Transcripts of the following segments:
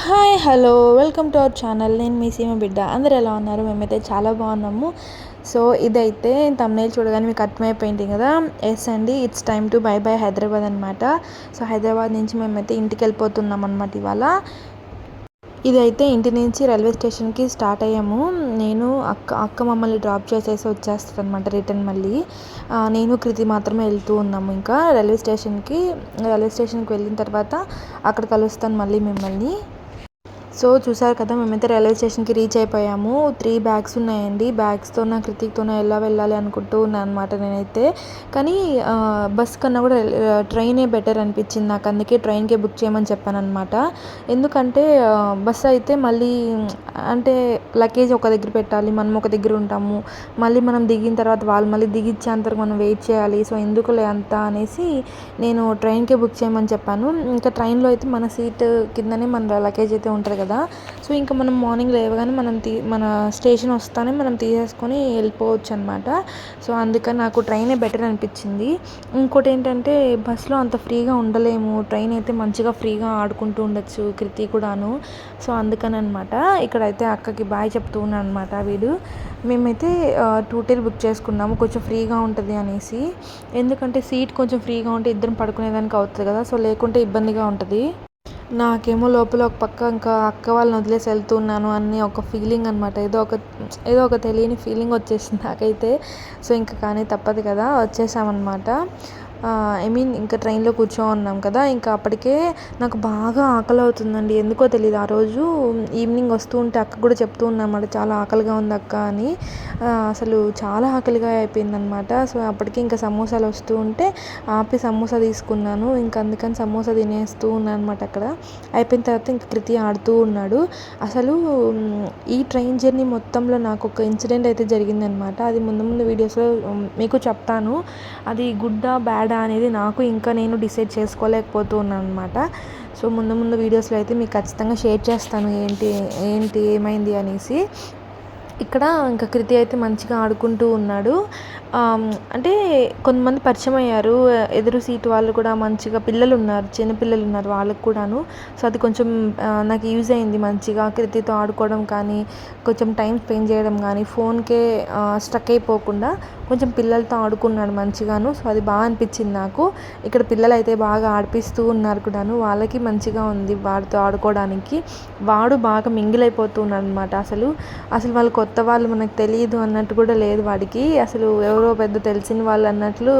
Hi hello. Welcome to our channel. నేను మీ సీమ బిడ్డ. అందరు ఎలా ఉన్నారు? మేమైతే చాలా బాగున్నాము. సో ఇదైతే తమ్నేల్ చూడగానే మీకు అర్థమైపోయింది కదా. ఎస్ అండి it's time to bye bye Hyderabad అనమాట సో హైదరాబాద్ నుంచి మేమైతే ఇంటికి వెళ్ళిపోతున్నాం అనమాట ఇవాళ. ఇదైతే ఇంటి నుంచి రైల్వే స్టేషన్కి స్టార్ట్ అయ్యాము. నేను అక్క అక్క మమ్మల్ని డ్రాప్ చేసేసి వచ్చేస్తుంది అనమాట రిటర్న్ మళ్ళీ. నేను కృతి మాత్రమే వెళ్తూ ఉన్నాము ఇంకా. రైల్వే స్టేషన్కి రైల్వే స్టేషన్కి వెళ్ళిన తర్వాత అక్కడ కలుస్తాను మళ్ళీ మిమ్మల్ని. సో చూసారు కదా మేమైతే రైల్వే స్టేషన్కి రీచ్ అయిపోయాము. త్రీ బ్యాగ్స్ ఉన్నాయండి. బ్యాగ్స్తో నా కృతిక్తో ఎలా వెళ్ళాలి అనుకుంటూ ఉన్నాను అనమాట నేనైతే. కానీ బస్ కన్నా కూడా ట్రైనే బెటర్ అనిపించింది నాకు. అందుకే ట్రైన్కే బుక్ చేయమని చెప్పాను అనమాట ఎందుకంటే బస్ అయితే మళ్ళీ అంటే లగేజ్ ఒక దగ్గర పెట్టాలి మనం ఒక దగ్గర ఉంటాము. మళ్ళీ మనం దిగిన తర్వాత వాళ్ళు మళ్ళీ దిగిచ్చే అంత మనం వెయిట్ చేయాలి. సో ఎందుకులే అంత అనేసి నేను ట్రైన్కే బుక్ చేయమని చెప్పాను. ఇంకా ట్రైన్లో అయితే మన సీట్ కిందనే మన లగేజ్ అయితే ఉంటుంది కదా సో ఇంకా మనం మార్నింగ్ లేవగానే మనం తీ మన స్టేషన్ వస్తానే మనం తీసేసుకొని వెళ్ళిపోవచ్చు అనమాట సో అందుకని నాకు ట్రైనే బెటర్ అనిపించింది. ఇంకోటి ఏంటంటే బస్సులో అంత ఫ్రీగా ఉండలేము. ట్రైన్ అయితే మంచిగా ఫ్రీగా ఆడుకుంటూ ఉండొచ్చు కృతి కూడాను. సో అందుకని అనమాట ఇక్కడైతే అక్కకి బాయ్ చెప్తూ ఉన్నాను అనమాట వీడు. మేమైతే టూటీలు బుక్ చేసుకున్నాము. కొంచెం ఫ్రీగా ఉంటుంది అనేసి. ఎందుకంటే సీట్ కొంచెం ఫ్రీగా ఉంటే ఇద్దరం పడుకునేదానికి అవుతుంది కదా. సో లేకుంటే ఇబ్బందిగా ఉంటుంది. నాకేమో లోపల ఒక పక్క ఇంకా అక్క వాళ్ళని వదిలేసి వెళ్తున్నాను అని ఒక ఫీలింగ్ అనమాట ఏదో ఒక ఏదో ఒక తెలియని ఫీలింగ్ వచ్చేసింది నాకైతే. సో ఇంకా కానీ తప్పదు కదా వచ్చేసామన్నమాట. ఐ మీన్ ఇంకా ట్రైన్లో కూర్చో ఉన్నాం కదా ఇంకా అప్పటికే నాకు బాగా ఆకలి అవుతుందండి ఎందుకో తెలియదు ఆ రోజు ఈవినింగ్ వస్తూ ఉంటే అక్క కూడా చెప్తూ ఉన్నమాట చాలా ఆకలిగా ఉంది అక్క అని. అసలు చాలా ఆకలిగా అయిపోయిందనమాట సో అప్పటికి ఇంకా సమోసాలు వస్తూ ఉంటే ఆపి సమోసా తీసుకున్నాను. ఇంకా అందుకని సమోసా తినేస్తూ ఉన్నాను అనమాట అక్కడ. అయిపోయిన తర్వాత ఇంకా కృతి ఆడుతూ ఉన్నాడు. అసలు ఈ ట్రైన్ జర్నీ మొత్తంలో నాకు ఒక ఇన్సిడెంట్ అయితే జరిగిందనమాట అది ముందు ముందు వీడియోస్లో మీకు చెప్తాను. అది గుడ్డా బ్యాడ్ అనేది నాకు ఇంకా నేను డిసైడ్ చేసుకోలేకపోతూ ఉన్నాను అనమాట సో ముందు ముందు వీడియోస్లో అయితే మీకు ఖచ్చితంగా షేర్ చేస్తాను ఏంటి ఏంటి ఏమైంది అనేసి. ఇక్కడ ఇంకా కృతి అయితే మంచిగా ఆడుకుంటూ ఉన్నాడు. అంటే కొంతమంది పరిచయం అయ్యారు. ఎదురు సీట్ వాళ్ళు కూడా మంచిగా పిల్లలు ఉన్నారు చిన్న పిల్లలు ఉన్నారు వాళ్ళకు కూడాను. సో అది కొంచెం నాకు యూజ్ అయింది మంచిగా కృతితో ఆడుకోవడం కానీ కొంచెం టైం స్పెండ్ చేయడం కానీ ఫోన్కే స్టక్ అయిపోకుండా కొంచెం పిల్లలతో ఆడుకున్నాడు మంచిగాను. సో అది బాగా అనిపించింది నాకు. ఇక్కడ పిల్లలు అయితే బాగా ఆడిపిస్తూ ఉన్నారు కూడాను. వాళ్ళకి మంచిగా ఉంది వాడితో ఆడుకోవడానికి. వాడు బాగా మింగిల్ అయిపోతున్నాడు అనమాట అసలు. అసలు వాళ్ళు కొత్త వాళ్ళు మనకు తెలియదు అన్నట్టు కూడా లేదు వాడికి. అసలు ఎవరో పెద్ద తెలిసిన వాళ్ళు అన్నట్లు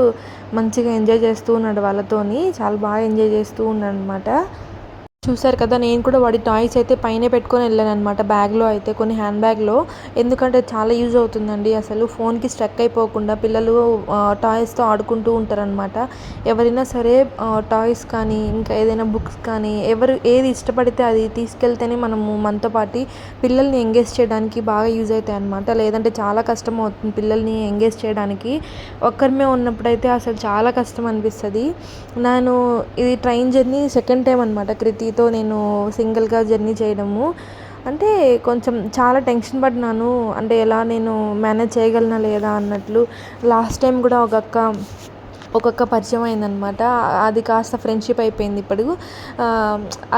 మంచిగా ఎంజాయ్ చేస్తూ ఉన్నాడు వాళ్ళతోని. చాలా బాగా ఎంజాయ్ చేస్తూ ఉన్నాడు అనమాట చూసారు కదా నేను కూడా వాడి టాయ్స్ అయితే పైన పెట్టుకొని వెళ్ళాను అనమాట బ్యాగ్లో అయితే కొన్ని హ్యాండ్ బ్యాగ్లో. ఎందుకంటే చాలా యూజ్ అవుతుందండి అసలు. ఫోన్కి స్ట్రక్ అయిపోకుండా పిల్లలు టాయ్స్తో ఆడుకుంటూ ఉంటారనమాట ఎవరైనా సరే టాయ్స్ కానీ ఇంకా ఏదైనా బుక్స్ కానీ ఎవరు ఏది ఇష్టపడితే అది తీసుకెళ్తేనే మనము మనతో పాటు పిల్లల్ని ఎంగేజ్ చేయడానికి బాగా యూజ్ అవుతాయి అనమాట లేదంటే చాలా కష్టం అవుతుంది పిల్లల్ని ఎంగేజ్ చేయడానికి. ఒక్కరిమే ఉన్నప్పుడైతే అసలు చాలా కష్టం అనిపిస్తుంది. నేను ఇది ట్రైన్ జర్నీ సెకండ్ టైం అనమాట కృతితో నేను సింగిల్గా జర్నీ చేయడము. అంటే కొంచెం చాలా టెన్షన్ పడినాను అంటే ఎలా నేను మేనేజ్ చేయగలనా లేదా అన్నట్లు. లాస్ట్ టైం కూడా ఒక అక్క ఒక్కొక్క పరిచయం అయిందనమాట అది కాస్త ఫ్రెండ్షిప్ అయిపోయింది ఇప్పుడు.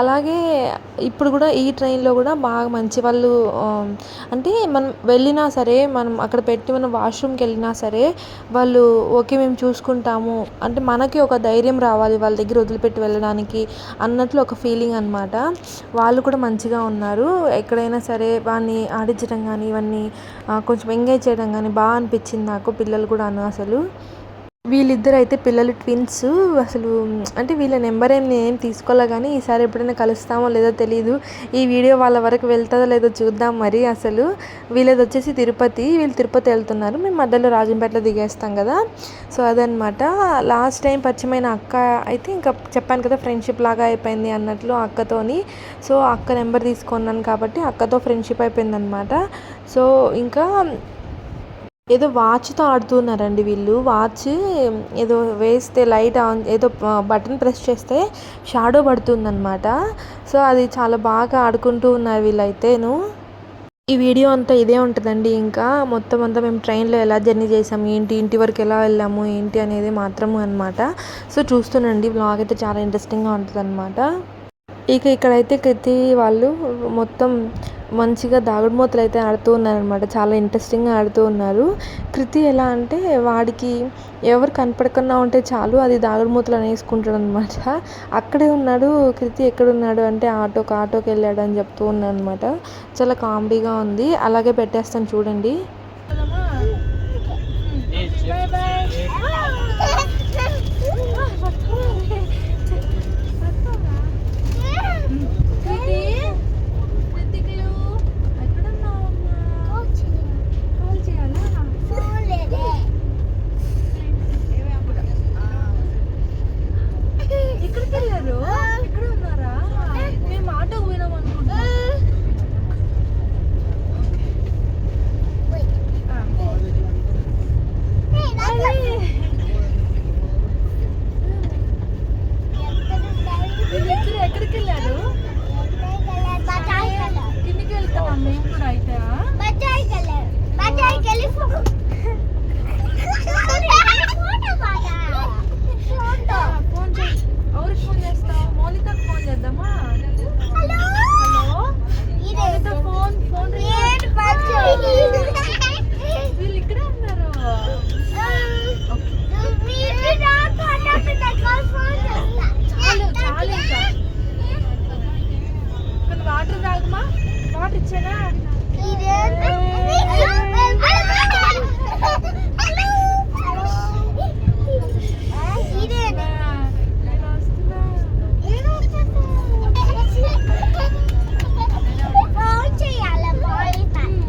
అలాగే ఇప్పుడు కూడా ఈ ట్రైన్లో కూడా బాగా మంచి వాళ్ళు అంటే మనం వెళ్ళినా సరే మనం అక్కడ పెట్టి మనం వాష్రూమ్కి వెళ్ళినా సరే వాళ్ళు ఓకే మేము చూసుకుంటాము. అంటే మనకి ఒక ధైర్యం రావాలి వాళ్ళ దగ్గర వదిలిపెట్టి వెళ్ళడానికి అన్నట్లు ఒక ఫీలింగ్ అనమాట వాళ్ళు కూడా మంచిగా ఉన్నారు. ఎక్కడైనా సరే వాడిని ఆడించడం కానీ ఇవన్నీ కొంచెం ఎంగేజ్ చేయడం కానీ బాగా అనిపించింది నాకు పిల్లలు కూడా అసలు. వీళ్ళిద్దరు అయితే పిల్లలు ట్విన్స్. అసలు అంటే వీళ్ళ నెంబర్ ఏం నేనేం తీసుకోలే కానీ ఈసారి ఎప్పుడైనా కలుస్తామో లేదో తెలియదు ఈ వీడియో వాళ్ళ వరకు వెళ్తుందో లేదో చూద్దాం మరి. అసలు వీళ్ళది వచ్చేసి తిరుపతి. వీళ్ళు తిరుపతి వెళ్తున్నారు. మేము మధ్యలో రాజంపేటలో దిగేస్తాం కదా. సో అదనమాట లాస్ట్ టైం పరిచయమైన అక్క అయితే ఇంకా చెప్పాను కదా ఫ్రెండ్షిప్ లాగా అయిపోయింది అన్నట్లు అక్కతోని. సో అక్క నెంబర్ తీసుకున్నాను కాబట్టి అక్కతో ఫ్రెండ్షిప్ అయిపోయింది అనమాట సో ఇంకా ఏదో వాచ్తో ఆడుతున్నారండి వీళ్ళు. వాచ్ ఏదో వేస్తే లైట్ ఆన్ ఏదో బటన్ ప్రెస్ చేస్తే షాడో పడుతుందన్నమాట. సో అది చాలా బాగా ఆడుకుంటూ ఉన్నారు వీళ్ళైతేను. ఈ వీడియో అంతా ఇదే ఉంటుందండి. ఇంకా మొత్తం అంతా మేము ట్రైన్లో ఎలా జర్నీ చేసాము ఏంటి ఇంటి వరకు ఎలా వెళ్ళాము ఏంటి అనేది మాత్రము అనమాట సో చూస్తుండండి బ్లాగ్ అయితే చాలా ఇంట్రెస్టింగ్గా ఉంటుంది అనమాట ఇక ఇక్కడైతే కృతి వాళ్ళు మొత్తం మంచిగా దాగుడు మూతలు అయితే ఆడుతూ ఉన్నారనమాట చాలా ఇంట్రెస్టింగ్గా ఆడుతూ ఉన్నారు. కృతి ఎలా అంటే వాడికి ఎవరు కనపడకుండా ఉంటే చాలు అది దాగుడు మూతలు వేసుకుంటాడు అనమాట అక్కడే ఉన్నాడు కృతి ఎక్కడున్నాడు అంటే ఆటోకి ఆటోకి వెళ్ళాడు అని చెప్తూ ఉన్నాడు అనమాట చాలా కామెడీగా ఉంది. అలాగే పెట్టేస్తాను చూడండి. ఎక్కడికి వెళ్ళారు ఇక్కడ ఉన్నారా మేము ఆటోకి పోయినాం అనుకుంటున్నాం వీళ్ళిద్దరు ఎక్కడికి వెళ్ళారు కిందికి వెళ్తున్నాం మేము కూడా అయితే ఫోన్ చే ఎవరికి ఫోన్ చేస్తావు మౌనికకి ఫోన్ చేద్దామా హలో మౌనిక ఫోన్ ఫోన్ వీళ్ళు ఇక్కడే ఉన్నారు చాలు చాలు ఇంకా కొన్ని వాటర్ తాగమా? వాటర్ ఇచ్చానా నేను వస్తున్నా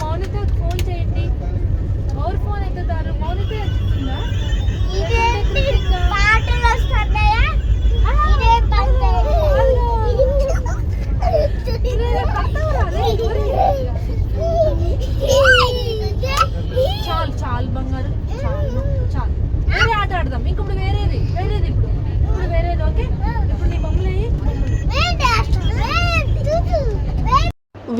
మౌనికకి ఫోన్ చేయండి ఎవరు ఫోన్ ఎత్తుతారు మౌనిక ఎత్తుతుందా పాటలు వస్తున్నాయా ఇదే చాలు చాలు బంగారు చాలు చాలు వేరే ఆట ఆడదాం ఇంక ఇప్పుడు వేరేది వేరేది ఇప్పుడు ఇప్పుడు వేరేది ఓకే ఇప్పుడు నీ బొమ్మలు వేయి.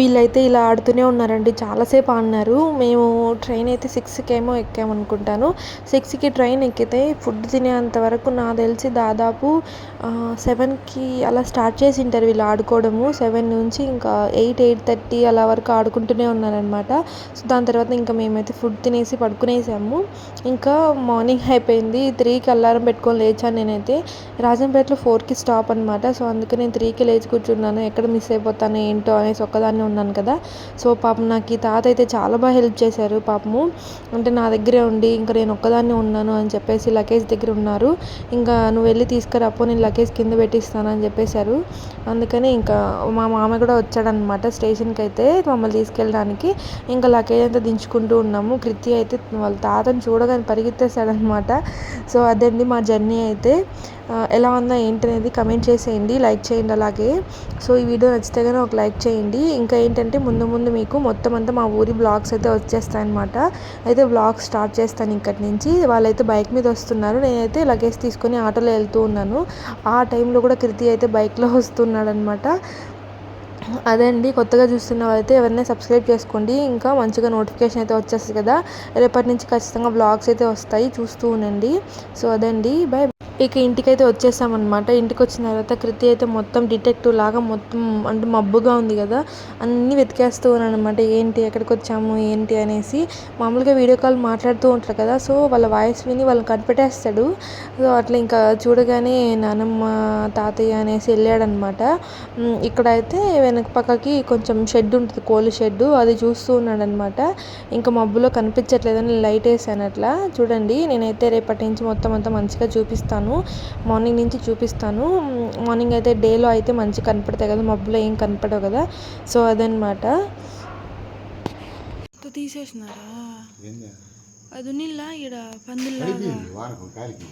వీళ్ళైతే ఇలా ఆడుతూనే ఉన్నారండి. చాలాసేపు ఆడినారు. మేము ట్రైన్ అయితే సిక్స్కి ఏమో ఎక్కామనుకుంటాను. సిక్స్కి ట్రైన్ ఎక్కితే ఫుడ్ తినేంత వరకు నాకు తెలిసి దాదాపు సెవెన్కి అలా స్టార్ట్ చేసి ఉంటారు వీళ్ళు ఆడుకోవడము. సెవెన్ నుంచి ఇంకా ఎయిట్ ఎయిట్ థర్టీ అలా వరకు ఆడుకుంటూనే ఉన్నారనమాట సో దాని తర్వాత ఇంకా మేమైతే ఫుడ్ తినేసి పడుకునేసాము. ఇంకా మార్నింగ్ అయిపోయింది. త్రీకి అల్లారం పెట్టుకొని లేచాను నేనైతే. రాజంపేటలో ఫోర్కి స్టాప్ అనమాట సో అందుకే నేను త్రీకి లేచి కూర్చున్నాను. ఎక్కడ మిస్ అయిపోతాను ఏంటో అనేసి ఒక్కదాన్ని ఉన్నాను కదా. సో పాపం నాకు ఈ తాత అయితే చాలా బాగా హెల్ప్ చేశారు. పాపము అంటే నా దగ్గరే ఉండి ఇంకా నేను ఒక్కదాన్ని ఉన్నాను అని చెప్పేసి లగేజ్ దగ్గర ఉన్నారు. ఇంకా నువ్వు వెళ్ళి తీసుకురాపో నేను లగేజ్ కింద పెట్టిస్తాను అని చెప్పేశారు. అందుకని ఇంకా మా మామ కూడా వచ్చాడనమాట స్టేషన్కి అయితే మమ్మల్ని తీసుకెళ్ళడానికి. ఇంకా లగేజ్ అంతా దించుకుంటూ ఉన్నాము. కృతి అయితే వాళ్ళ తాతని చూడగానే పరిగెత్తేసాడనమాట సో అదండి మా జర్నీ అయితే. ఎలా ఉందో ఏంటి అనేది కమెంట్ చేసేయండి లైక్ చేయండి అలాగే. సో ఈ వీడియో నచ్చితే కానీ ఒక లైక్ చేయండి. ఇంకా ఏంటంటే ముందు ముందు మీకు మొత్తం అంతా మా ఊరి బ్లాగ్స్ అయితే వచ్చేస్తాయి అనమాట అయితే బ్లాగ్స్ స్టార్ట్ చేస్తాను ఇక్కడి నుంచి. వాళ్ళైతే బైక్ మీద వస్తున్నారు. నేనైతే లగేజ్ తీసుకొని ఆటోలో వెళ్తూ ఉన్నాను. ఆ టైంలో కూడా కృతి అయితే బైక్లో వస్తున్నాడనమాట అదే అండి కొత్తగా చూస్తున్న వాళ్ళైతే ఎవరైనా సబ్స్క్రైబ్ చేసుకోండి. ఇంకా మంచిగా నోటిఫికేషన్ అయితే వచ్చేస్తుంది కదా. రేపటి నుంచి ఖచ్చితంగా బ్లాగ్స్ అయితే వస్తాయి. చూస్తూ ఉండండి. సో అదండి. బై ఇక ఇంటికైతే వచ్చేసామన్నమాట. ఇంటికి వచ్చిన తర్వాత కృతి అయితే మొత్తం డిటెక్టివ్ లాగా మొత్తం అంటే మబ్బుగా ఉంది కదా అన్నీ వెతికేస్తూ ఉన్నాను అనమాట ఏంటి ఎక్కడికి వచ్చాము ఏంటి అనేసి మామూలుగా వీడియో కాల్ మాట్లాడుతూ ఉంటారు కదా సో వాళ్ళ వాయిస్ విని వాళ్ళని కనిపెట్టేస్తాడు. సో అట్లా ఇంకా చూడగానే నానమ్మ తాతయ్య అనేసి వెళ్ళాడనమాట ఇక్కడైతే వెనక పక్కకి కొంచెం షెడ్ ఉంటుంది కోళ్ళ షెడ్ అది చూస్తూ ఉన్నాడు అనమాట ఇంకా మబ్బులో కనిపించట్లేదని లైట్ వేసాను అట్లా. చూడండి నేనైతే రేపటి నుంచి మొత్తం అంతా మంచిగా చూపిస్తాను. మార్నింగ్ నుంచి చూపిస్తాను. మార్నింగ్ అయితే డేలో అయితే మంచిగా కనపడతాయి కదా మబ్బులో ఏం కనపడవు కదా. సో అదనమాట తీసేసినారా? ఏంది? అది వారకు కాలికి.